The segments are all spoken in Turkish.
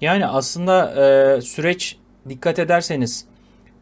Yani aslında e, süreç dikkat ederseniz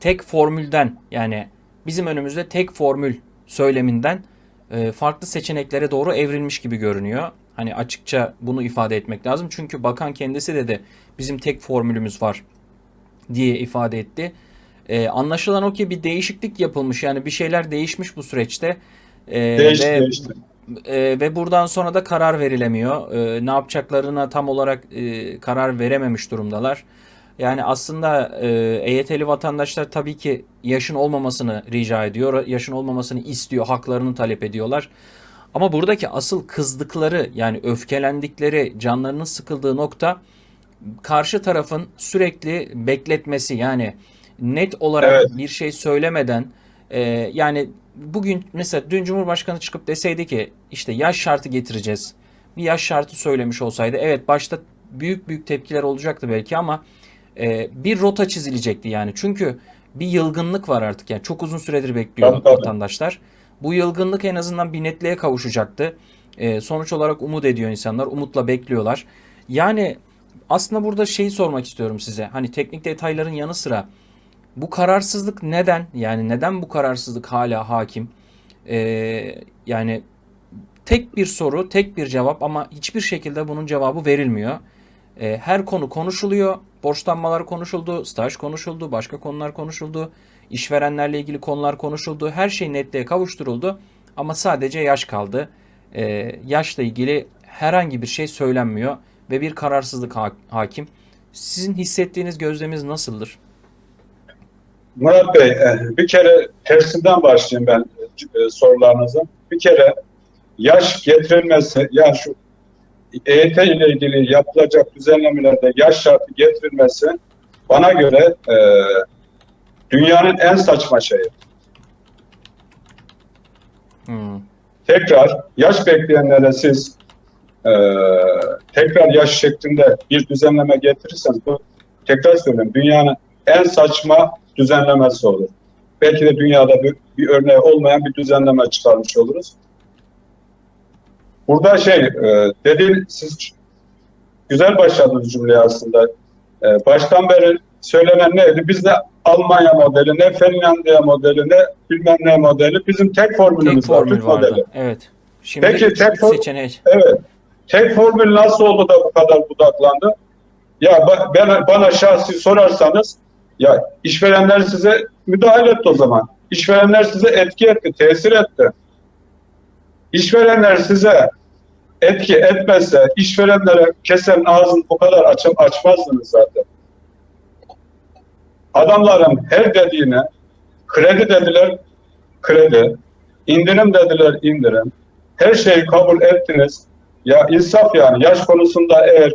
tek formülden yani bizim önümüzde tek formül söyleminden e, farklı seçeneklere doğru evrilmiş gibi görünüyor. Hani açıkça bunu ifade etmek lazım. Çünkü bakan kendisi de de bizim tek formülümüz var diye ifade etti. E, anlaşılan o ki bir değişiklik yapılmış. Yani bir şeyler değişmiş bu süreçte. E, Değişti, ve değişti. E, ve buradan sonra da karar verilemiyor. E, ne yapacaklarına tam olarak e, karar verememiş durumdalar. Yani aslında e, EYT'li vatandaşlar tabii ki yaşın olmamasını rica ediyor. Yaşın olmamasını istiyor, haklarını talep ediyorlar. Ama buradaki asıl kızdıkları yani öfkelendikleri, canlarının sıkıldığı nokta karşı tarafın sürekli bekletmesi yani net olarak Evet. bir şey söylemeden e, yani bugün mesela dün Cumhurbaşkanı çıkıp deseydi ki işte yaş şartı getireceğiz. Bir yaş şartı söylemiş olsaydı evet başta büyük büyük tepkiler olacaktı belki ama e, bir rota çizilecekti yani. Çünkü bir yılgınlık var artık yani çok uzun süredir bekliyor Tabii, tabii. vatandaşlar. Bu yılgınlık en azından bir netliğe kavuşacaktı. E, sonuç olarak umut ediyor insanlar, umutla bekliyorlar. Yani aslında burada şeyi sormak istiyorum size. Hani teknik detayların yanı sıra bu kararsızlık neden? Yani neden bu kararsızlık hala hakim? Ee, yani tek bir soru, tek bir cevap ama hiçbir şekilde bunun cevabı verilmiyor. Ee, her konu konuşuluyor. Borçlanmalar konuşuldu, staj konuşuldu, başka konular konuşuldu. işverenlerle ilgili konular konuşuldu. Her şey netliğe kavuşturuldu. Ama sadece yaş kaldı. Ee, yaşla ilgili herhangi bir şey söylenmiyor ve bir kararsızlık ha- hakim. Sizin hissettiğiniz gözleminiz nasıldır? Murat Bey, e, bir kere tersinden başlayayım ben e, sorularınızın. Bir kere yaş getirilmesi, yani şu EYT ile ilgili yapılacak düzenlemelerde yaş şartı getirilmesi bana göre e, dünyanın en saçma şeyi. Hmm. Tekrar yaş bekleyenlere siz e, tekrar yaş şeklinde bir düzenleme getirirseniz bu tekrar söylüyorum dünyanın en saçma düzenlemesi olur. Belki de dünyada bir, bir örneği olmayan bir düzenleme çıkarmış oluruz. Burada şey, e, dedi siz güzel başladınız cümleyi aslında. E, baştan beri söylenen neydi? Biz de Almanya modeli, ne Finlandiya modeli, ne bilmem ne modeli. Bizim tek Tek formülümüz var, formül Türk modeli. Evet. Şimdi Peki, tek seçenek. Evet. Tek formül nasıl oldu da bu kadar budaklandı? Ya ben, bana şahsi sorarsanız ya işverenler size müdahale etti o zaman. İşverenler size etki etti, tesir etti. İşverenler size etki etmezse işverenlere kesen ağzını bu kadar aç açmazdınız zaten. Adamların her dediğine kredi dediler, kredi, indirim dediler, indirim. Her şeyi kabul ettiniz. Ya insaf yani yaş konusunda eğer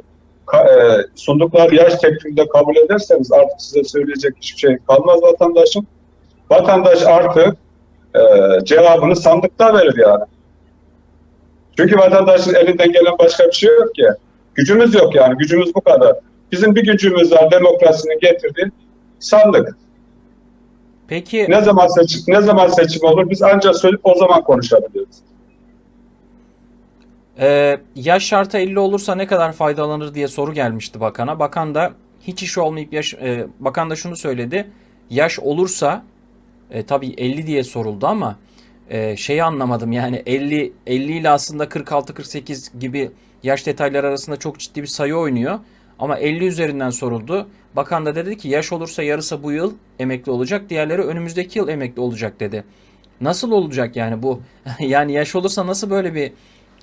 sundukları yaş teklifinde kabul ederseniz artık size söyleyecek hiçbir şey kalmaz vatandaşın. Vatandaş artık e, cevabını sandıkta verir yani. Çünkü vatandaşın elinden gelen başka bir şey yok ki. Gücümüz yok yani. Gücümüz bu kadar. Bizim bir gücümüz var demokrasinin getirdiği sandık. Peki Ne zaman seçim ne zaman seçim olur? Biz ancak söyleyip o zaman konuşabiliriz. E, yaş şartı 50 olursa ne kadar faydalanır diye soru gelmişti bakana. Bakan da hiç iş olmayıp yaş e, bakan da şunu söyledi. Yaş olursa e, tabii 50 diye soruldu ama e, şeyi anlamadım yani 50 50 ile aslında 46 48 gibi yaş detayları arasında çok ciddi bir sayı oynuyor. Ama 50 üzerinden soruldu. Bakan da dedi ki yaş olursa yarısı bu yıl emekli olacak, diğerleri önümüzdeki yıl emekli olacak dedi. Nasıl olacak yani bu? yani yaş olursa nasıl böyle bir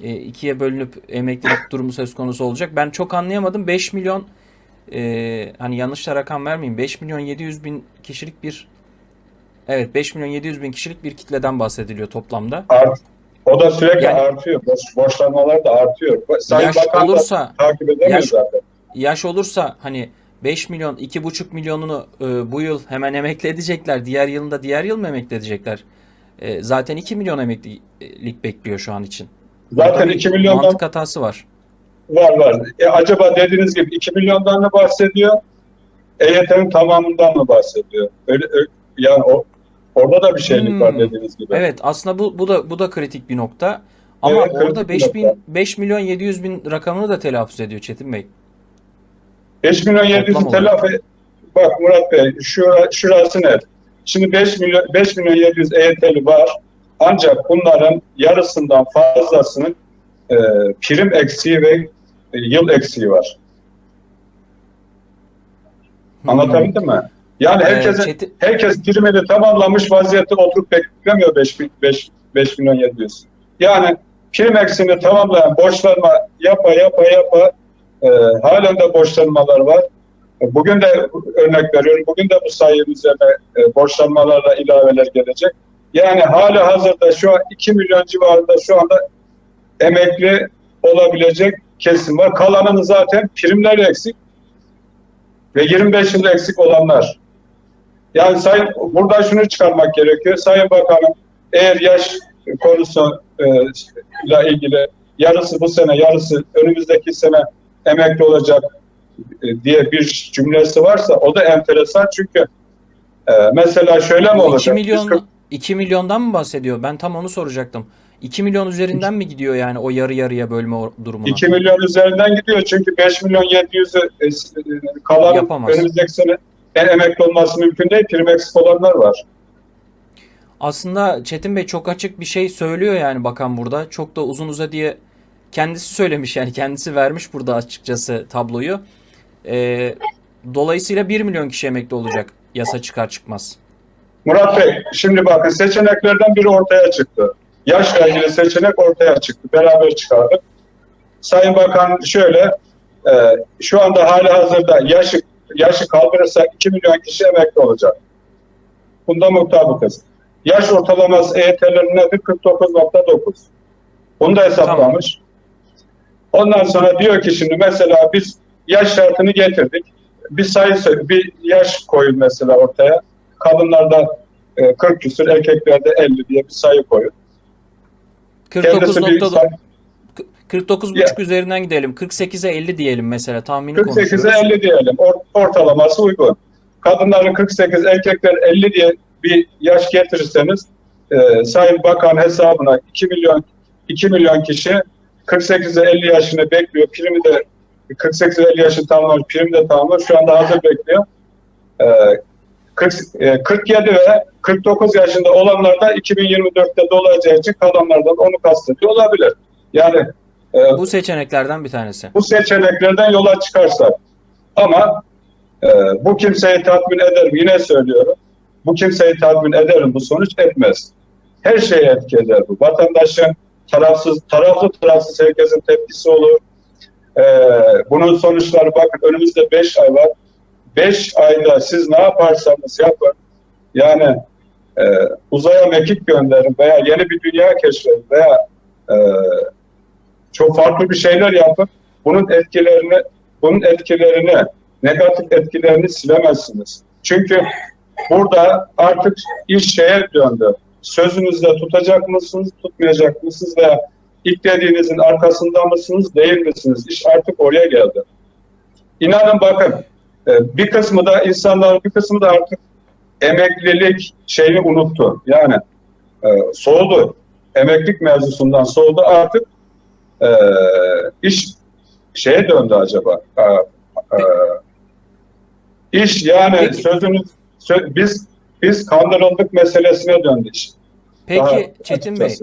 e, ikiye bölünüp emeklilik durumu söz konusu olacak? Ben çok anlayamadım. 5 milyon e, hani yanlış da rakam vermeyeyim. 5 milyon 700 bin kişilik bir evet 5 milyon 700 bin kişilik bir kitleden bahsediliyor toplamda. Art, o da sürekli Yani- artıyor. Boş, borçlanmalar da artıyor. Sayın Yaş Bakan olursa takip edemiyor yaş- zaten. yaş olursa hani 5 milyon 2,5 milyonunu e, bu yıl hemen emekli edecekler. Diğer yılında diğer yıl mı emekli edecekler? E, zaten 2 milyon emeklilik bekliyor şu an için. Zaten Burada bir 2 milyondan mantık hatası var. var var. E, acaba dediğiniz gibi 2 milyondan mı bahsediyor? EYT'nin tamamından mı bahsediyor? Öyle, ö- yani o, orada da bir şeylik Hmm. var dediğiniz gibi. Evet aslında bu bu da bu da kritik bir nokta. Ama Evet, orada bir 5 bin nokta. 5 milyon 700 bin rakamını da telaffuz ediyor Çetin Bey. 5 milyon 700 Toplam olarak. telafi bak Murat Bey şura, şurası net. Şimdi 5 milyon 5 milyon 700 EYT'li var. Ancak bunların yarısından fazlasının e, prim eksiği ve e, yıl eksiği var. Anlatabildim mi? Yani Ee, herkese, Çetin- herkes primini tamamlamış vaziyette oturup beklemiyor 5, 5, 5 milyon 700. Yani prim eksiğini tamamlayan borçlanma yapa yapa yapa e, halen de borçlanmalar var. E, Bugün de örnek veriyorum. Bugün de bu sayı üzerine e, borçlanmalarla ilaveler gelecek. Yani hala hazırda şu an 2 milyon civarında şu anda emekli olabilecek kesim var. Kalanın zaten primleri eksik ve 25 yıl eksik olanlar. Yani sayın burada şunu çıkarmak gerekiyor. Sayın Bakanım eğer yaş konusu e, ile ilgili yarısı bu sene, yarısı önümüzdeki sene emekli olacak e, diye bir cümlesi varsa o da enteresan çünkü e, mesela şöyle mi 2 olacak? milyon 140 2 milyondan mı bahsediyor? Ben tam onu soracaktım. 2 milyon üzerinden mi gidiyor yani o yarı yarıya bölme durumuna? 2 milyon üzerinden gidiyor çünkü 5 milyon 700'ü e, e, kalan Yapamaz. önümüzdeki sene en emekli olması mümkün değil. Prim eksik olanlar var. Aslında Çetin Bey çok açık bir şey söylüyor yani bakan burada. Çok da uzun uza diye kendisi söylemiş yani kendisi vermiş burada açıkçası tabloyu. Ee, dolayısıyla 1 milyon kişi emekli olacak yasa çıkar çıkmaz. Murat Bey, şimdi bakın seçeneklerden biri ortaya çıktı. Yaşla ilgili seçenek ortaya çıktı. Beraber çıkardık. Sayın Bakan şöyle, e, şu anda hali hazırda yaşı, yaşı kaldırırsa 2 milyon kişi emekli olacak. Bunda mutabıkız. Yaş ortalaması EYT'lerin nedir? 49.9. Bunu da hesaplamış. Ondan sonra diyor ki şimdi mesela biz yaş şartını getirdik. Bir sayı, bir yaş koyun mesela ortaya. Kadınlarda e, 40 küsur, erkeklerde 50 diye bir sayı koyun. Kendisi bir 49.9 say- 49.5 üzerinden gidelim. 48'e 50 diyelim mesela tahmini 48'e konuşuyoruz. 50 diyelim. Or- ortalaması uygun. Kadınların 48, erkekler 50 diye bir yaş getirirseniz e, Sayın Bakan hesabına 2 milyon 2 milyon kişi 48'e 50 yaşını bekliyor. Primi de 48'e 50 yaşını tamamlamış, primi de tamamlamış. Şu anda hazır bekliyor. E, 40, e, 47 ve 49 yaşında olanlar da 2024'te dolacağı için kalanlardan onu kastediyor olabilir. Yani e, Bu seçeneklerden bir tanesi. bu seçeneklerden yola çıkarsak ama e, bu kimseyi tatmin eder mi? Yine söylüyorum. Bu kimseyi tatmin eder mi? Bu sonuç etmez. Her şeye etki eder bu. Vatandaşın tarafsız, taraflı tarafsız herkesin tepkisi olur. E, bunun sonuçları bakın önümüzde 5 ay var. 5 ayda siz ne yaparsanız yapın. Yani e, uzaya mekik gönderin veya yeni bir dünya keşfedin veya e, çok farklı bir şeyler yapın. Bunun etkilerini, bunun etkilerini, negatif etkilerini silemezsiniz. Çünkü burada artık iş şeye döndü. Sözünüzde tutacak mısınız, tutmayacak mısınız veya ilk dediğinizin arkasında mısınız, değil misiniz? İş artık oraya geldi. İnanın bakın, bir kısmı da insanların bir kısmı da artık emeklilik şeyini unuttu. Yani e, soğudu. Emeklilik mevzusundan soğudu. Artık e, iş şeye döndü acaba. E, e, iş yani Peki. sözünüz sö- biz biz kandırıldık meselesine döndü iş. Peki Daha Çetin Bey.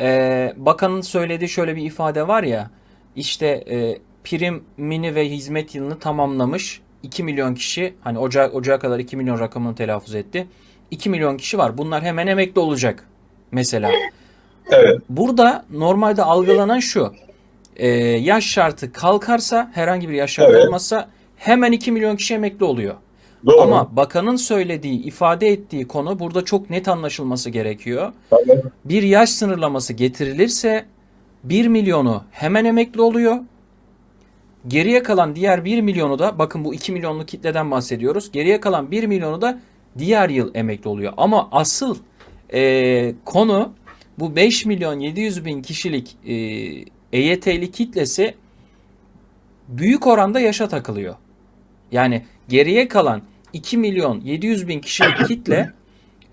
Ee, bakanın söylediği şöyle bir ifade var ya işte e, primini ve hizmet yılını tamamlamış 2 milyon kişi hani ocağa, ocağa kadar 2 milyon rakamını telaffuz etti. 2 milyon kişi var. Bunlar hemen emekli olacak mesela. Evet. Burada normalde algılanan şu. e, yaş şartı kalkarsa herhangi bir yaş şartı Evet. olmazsa hemen 2 milyon kişi emekli oluyor. Doğru. Ama bakanın söylediği, ifade ettiği konu burada çok net anlaşılması gerekiyor Tabii. bir yaş sınırlaması getirilirse 1 milyonu hemen emekli oluyor. Geriye kalan diğer 1 milyonu da bakın bu 2 milyonluk kitleden bahsediyoruz. Geriye kalan 1 milyonu da diğer yıl emekli oluyor. Ama asıl e, konu bu 5 milyon 700 bin kişilik e, EYT'li kitlesi büyük oranda yaşa takılıyor. Yani geriye kalan 2 milyon 700 bin kişilik kitle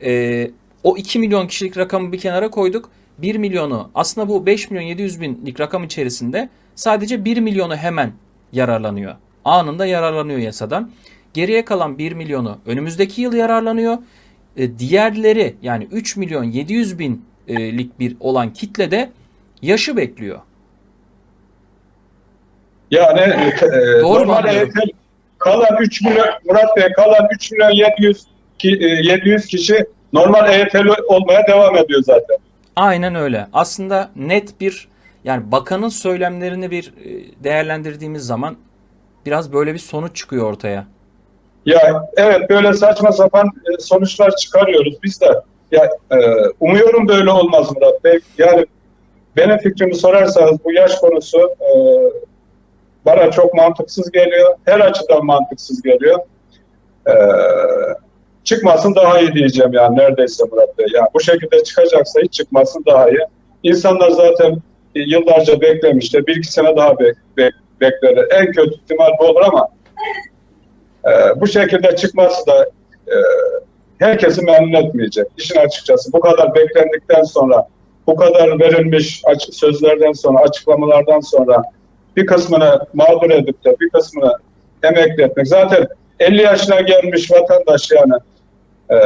e, o 2 milyon kişilik rakamı bir kenara koyduk. 1 milyonu aslında bu 5 milyon 700 binlik rakam içerisinde sadece 1 milyonu hemen yararlanıyor. anında yararlanıyor yasadan. Geriye kalan 1 milyonu önümüzdeki yıl yararlanıyor. E, diğerleri yani 3 milyon 700 binlik bir olan kitle de yaşı bekliyor. Yani e, Doğru mu normal anlıyorum? EYT kalan 3 milyon Murat Bey kalan 3 milyon 700 ki, e, 700 kişi normal EYT'li olmaya devam ediyor zaten. Aynen öyle. Aslında net bir yani bakanın söylemlerini bir e, değerlendirdiğimiz zaman biraz böyle bir sonuç çıkıyor ortaya. Ya evet böyle saçma sapan e, sonuçlar çıkarıyoruz biz de. Ya e, umuyorum böyle olmaz Murat Bey. Yani benim fikrimi sorarsanız bu yaş konusu bana çok mantıksız geliyor. Her açıdan mantıksız geliyor. Çıkmasın daha iyi diyeceğim yani neredeyse Murat Bey. Yani bu şekilde çıkacaksa hiç çıkmasın daha iyi. İnsanlar zaten e, yıllarca beklemişler. Bir iki sene daha bek, bek, bekler. En kötü ihtimal bu olur ama ee, bu şekilde çıkması da e, herkesi memnun etmeyecek. İşin açıkçası bu kadar beklendikten sonra, bu kadar verilmiş açık sözlerden sonra, açıklamalardan sonra bir kısmını mağdur edip de bir kısmını emekli etmek. Zaten 50 yaşına gelmiş vatandaş yani e,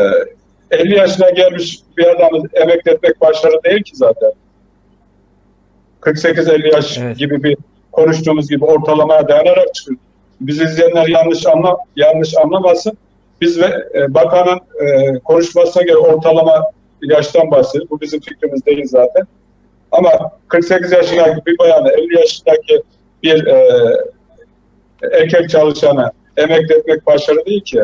50 yaşına gelmiş bir adamı emekli etmek başarı değil ki zaten. 48-50 yaş Evet. gibi bir konuştuğumuz gibi ortalamaya dayanarak çıkıyor. Biz izleyenler yanlış anla yanlış anlamasın. Biz ve e, bakanın e, konuşmasına göre ortalama yaştan bahsediyoruz. Bu bizim fikrimiz değil zaten. Ama 48 yaşındaki bir bayanı 50 yaşındaki bir e, erkek çalışanı emekli etmek başarı değil ki.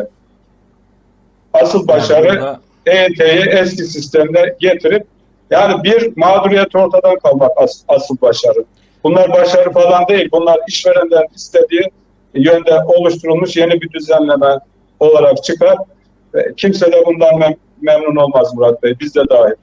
Asıl başarı EYT'yi eski sistemde getirip yani bir mağduriyet ortadan kalmak as- asıl başarı. Bunlar başarı falan değil. Bunlar işverenlerin istediği yönde oluşturulmuş yeni bir düzenleme olarak çıkar. Kimse de bundan mem- memnun olmaz Murat Bey. Biz de dahil.